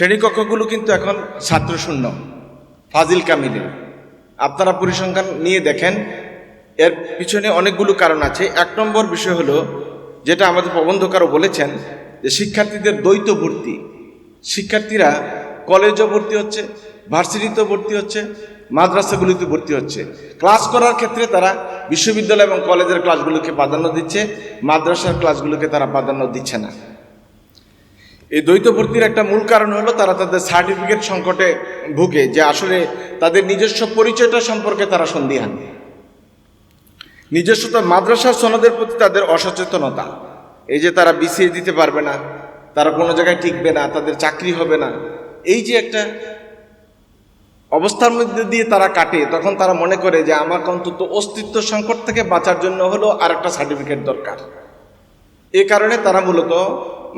শ্রেণীকক্ষগুলো কিন্তু এখন ছাত্রশূন্য, ফাজিল কামিলে। আপনারা পরিসংখ্যান নিয়ে দেখেন, এর পিছনে অনেকগুলো কারণ আছে। এক নম্বর বিষয় হলো, যেটা আমাদের প্রবন্ধকারও বলেছেন, যে শিক্ষার্থীদের দ্বৈত ভর্তি। শিক্ষার্থীরা কলেজও ভর্তি হচ্ছে, ভার্সিটিতেও ভর্তি হচ্ছে, মাদ্রাসাগুলিতে ভর্তি হচ্ছে। ক্লাস করার ক্ষেত্রে তারা বিশ্ববিদ্যালয় এবং কলেজের ক্লাসগুলোকে প্রাধান্য দিচ্ছে, মাদ্রাসার ক্লাসগুলোকে তারা প্রাধান্য দিচ্ছে না। এই দ্বৈত ভর্তির একটা মূল কারণ হলো তারা তাদের সার্টিফিকেট সংকটে ভুগে, যে আসলে তাদের নিজস্ব পরিচয়টা সম্পর্কে তারা সন্দিহান নিজস্ব তো মাদ্রাসার সনদের প্রতি তাদের অসচেতনতা। এই যে তারা বিসিএস দিতে পারবে না, তারা কোনো জায়গায় টিকবে না, তাদের চাকরি হবে না, এই যে একটা অবস্থার মধ্যে দিয়ে তারা কাটে, তখন তারা মনে করে যে আমাকে অন্তত অস্তিত্ব সংকট থেকে বাঁচার জন্য হলো আর একটা সার্টিফিকেট দরকার। এ কারণে তারা মূলত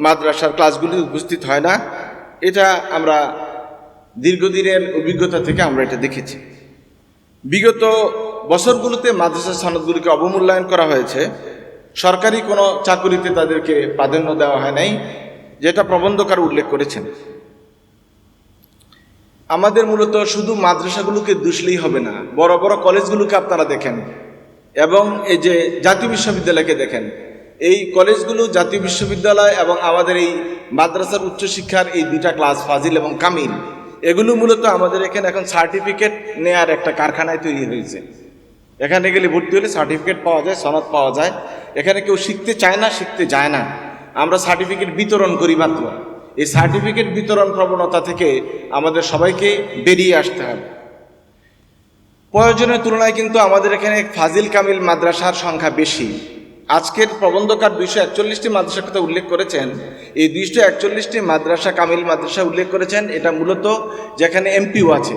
মাদ্রাসার ক্লাসগুলি উপস্থিত হয় না। এটা আমরা দীর্ঘদিনের অভিজ্ঞতা থেকে আমরা এটা দেখেছি। বিগত বছরগুলোতে মাদ্রাসা সনদগুলিকে অবমূল্যায়ন করা হয়েছে। সরকারি কোনো চাকুরিতে তাদেরকে প্রাধান্য দেওয়া হয় নাই, যেটা প্রবন্ধকার উল্লেখ করেছেন। আমাদের মূলত শুধু মাদ্রাসাগুলোকে দুষলেই হবে না, বড় বড় কলেজগুলোকে আপনারা দেখেন এবং এই যে জাতীয় বিশ্ববিদ্যালয়কে দেখেন এই কলেজগুলো জাতীয় বিশ্ববিদ্যালয় এবং আমাদের এই মাদ্রাসার উচ্চশিক্ষার এই দুইটা ক্লাস, ফাজিল এবং কামিল, এগুলো মূলত আমাদের এখানে এখন সার্টিফিকেট নেয়ার একটা কারখানায় তৈরি হয়েছে। এখানে গেলে ভর্তি হলে সার্টিফিকেট পাওয়া যায়, সনদ পাওয়া যায়। এখানে কেউ শিখতে চায় না, শিখতে যায় না। আমরা সার্টিফিকেট বিতরণ করি মাত্র। এই সার্টিফিকেট বিতরণ প্রবণতা থেকে আমাদের সবাইকে বেরিয়ে আসতে হবে। প্রয়োজনের তুলনায় কিন্তু আমাদের এখানে ফাজিল, কামিল মাদ্রাসার সংখ্যা বেশি। আজকের প্রবন্ধকার দুইশো একচল্লিশটি মাদ্রাসার কথা উল্লেখ করেছেন। এই দুইশো একচল্লিশটি মাদ্রাসা কামিল মাদ্রাসা উল্লেখ করেছেন। এটা মূলত যেখানে এমপিও আছে।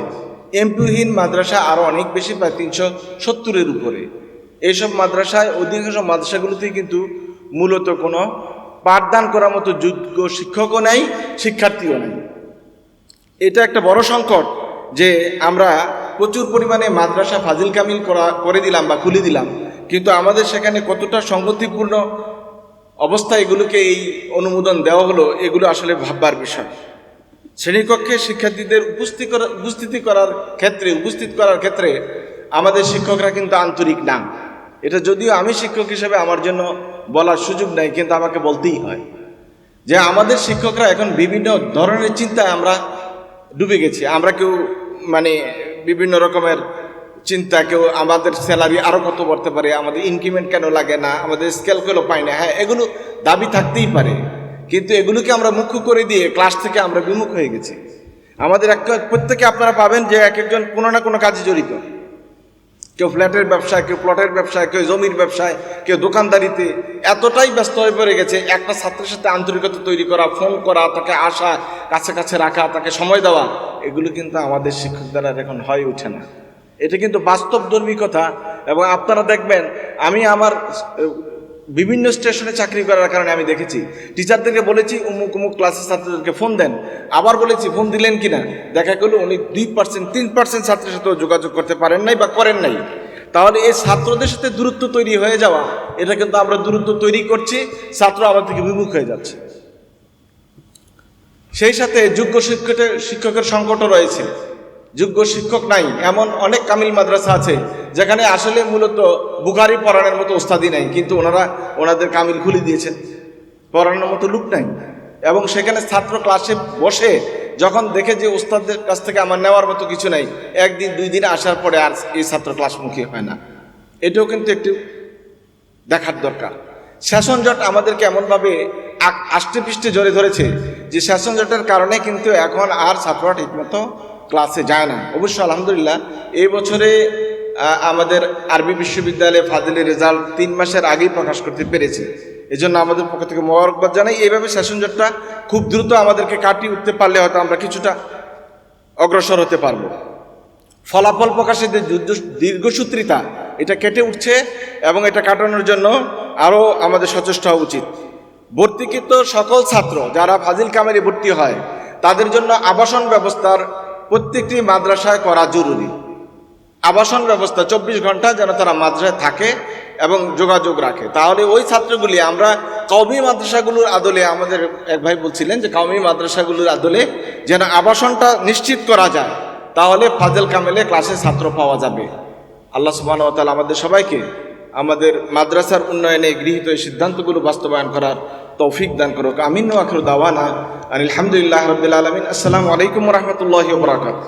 এমপিওহীন মাদ্রাসা আরও অনেক বেশি, প্রায় তিনশো সত্তরের উপরে। এইসব মাদ্রাসায় অধিকাংশ মাদ্রাসাগুলোতেই কিন্তু মূলত কোনো পাঠদান করার মতো যোগ্য শিক্ষকও নাই, শিক্ষার্থীও নাই। এটা একটা বড় সংকট যে আমরা প্রচুর পরিমাণে মাদ্রাসা ফাজিল কামিল করা, করে দিলাম বা খুলে দিলাম। কিন্তু আমাদের সেখানে কতটা সংগতিপূর্ণ অবস্থা এগুলোকে এই অনুমোদন দেওয়া হলো, এগুলো আসলে ভাববার বিষয়। শ্রেণীকক্ষে শিক্ষার্থীদের উপস্থিত উপস্থিতি করার ক্ষেত্রে উপস্থিত করার ক্ষেত্রে আমাদের শিক্ষকরা কিন্তু আন্তরিক না এটা যদিও আমি শিক্ষক হিসেবে আমার জন্য বলার সুযোগ নাই, কিন্তু আমাকে বলতেই হয় যে আমাদের শিক্ষকরা এখন বিভিন্ন ধরনের চিন্তায় আমরা ডুবে গেছি। আমরা কেউ মানে বিভিন্ন রকমের চিন্তা কেউ আমাদের স্যালারি আরও কত বাড়তে পারে, আমাদের ইনক্রিমেন্ট কেন লাগে না, আমাদের স্কেল কেন পাই না হ্যাঁ এগুলো দাবি থাকতেই পারে। কিন্তু এগুলোকে আমরা মুখ্য করে দিয়ে ক্লাস থেকে আমরা বিমুখ হয়ে গেছি। আমাদের এক প্রত্যেকে আপনারা পাবেন যে এক একজন কোনো না কোনো কাজে জড়িত। কেউ ফ্ল্যাটের ব্যবসায়, কেউ প্লটের ব্যবসায়, কেউ জমির ব্যবসায়, কেউ দোকানদারিতে এতটাই ব্যস্ত হয়ে পড়ে গেছে, একটা ছাত্রের সাথে আন্তরিকতা তৈরি করা ফোন করা, তাকে আসা, কাছে কাছে রাখা, তাকে সময় দেওয়া, এগুলো কিন্তু আমাদের শিক্ষক দ্বারা এখন হয়ে ওঠে না। এটা কিন্তু বাস্তবধর্মী কথা এবং আপনারা দেখবেন, আমি আমার, বিভিন্ন স্টেশনে চাকরি করার কারণে আমি দেখেছি। টিচারদেরকে বলেছি, উমুক উমুক ক্লাসের ছাত্রদেরকে ফোন দেন। আবার বলেছি ফোন দিলেন কিনা? দেখা গেল উনি দুই পার্সেন্ট তিন পার্সেন্ট ছাত্রের সাথেও যোগাযোগ করতে পারেন নাই বা করেন নাই। তাহলে এই ছাত্রদের সাথে দূরত্ব তৈরি হয়ে যাওয়া, এটা কিন্তু আমরা দূরত্ব তৈরি করছি, ছাত্র আমার থেকে বিমুখ হয়ে যাচ্ছে। সেই সাথে যোগ্য শিক্ষকের শিক্ষকের সংকটও রয়েছে। যোগ্য শিক্ষক নাই, এমন অনেক কামিল মাদ্রাসা আছে, যেখানে আসলে মূলত বুখারি পড়ানোর মতো ওস্তাদি নাই, কিন্তু ওনারা ওনাদের কামিল খুলে দিয়েছেন। পড়ানোর মতো লুক নাই। এবং সেখানে ছাত্র ক্লাসে বসে যখন দেখে যে ওস্তাদদের কাছ থেকে আমার নেওয়ার মতো কিছু নাই, একদিন, দুই দিন আসার পরে আর এই ছাত্র ক্লাসমুখী হয় না। এটাও কিন্তু একটু দেখার দরকার। শাসন জট আমাদেরকে এমনভাবে আষ্টে পৃষ্ঠে জড়ে ধরেছে যে শাসন জটের কারণে কিন্তু এখন আর ছাত্ররা ঠিকমতো ক্লাসে যায় না। অবশ্য আলহামদুলিল্লাহ, এই বছরে আমাদের আরবি বিশ্ববিদ্যালয়ে ফাজিলের রেজাল্ট তিন মাসের আগেই প্রকাশ করতে পেরেছে। এই জন্য আমাদের পক্ষ থেকে মোবারকবাদ জানাই। এইভাবে শাসন জটটা খুব দ্রুত আমাদেরকে কাটিয়ে উঠতে পারলে হয়তো আমরা কিছুটা অগ্রসর হতে পারব। ফলাফল প্রকাশে যে দীর্ঘসূত্রিতা, এটা কেটে উঠছে এবং এটা কাটানোর জন্য আরও আমাদের সচেষ্ট হওয়া উচিত। ভর্তিকৃত সকল ছাত্র যারা ফাজিল কামেরে ভর্তি হয়, তাদের জন্য আবাসন ব্যবস্থার প্রত্যেকটি মাদ্রাসায় করা জরুরি। আবাসন ব্যবস্থা চব্বিশ ঘণ্টা যেন তারা মাদ্রাসায় থাকে এবং যোগাযোগ রাখে। তাহলে ওই ছাত্রগুলি, আমরা কওমি মাদ্রাসাগুলোর আদলে আমাদের এক ভাই বলছিলেন যে, কওমি মাদ্রাসাগুলোর আদলে যেন আবাসনটা নিশ্চিত করা যায়, তাহলে ফাজেল কামেলে ক্লাসে ছাত্র পাওয়া যাবে। আল্লাহ সুবাহ আমাদের সবাইকে আমাদের মাদ্রাসার উন্নয়নে গৃহীত এই সিদ্ধান্তগুলো বাস্তবায়ন করার তৌফিক দান করুক। আমিন আখর দাওয়ানা আলহামদুলিল্লাহ রবিল আলমিন। আসসালামু আলাইকুম রহমতুল্লাহ বরাকাত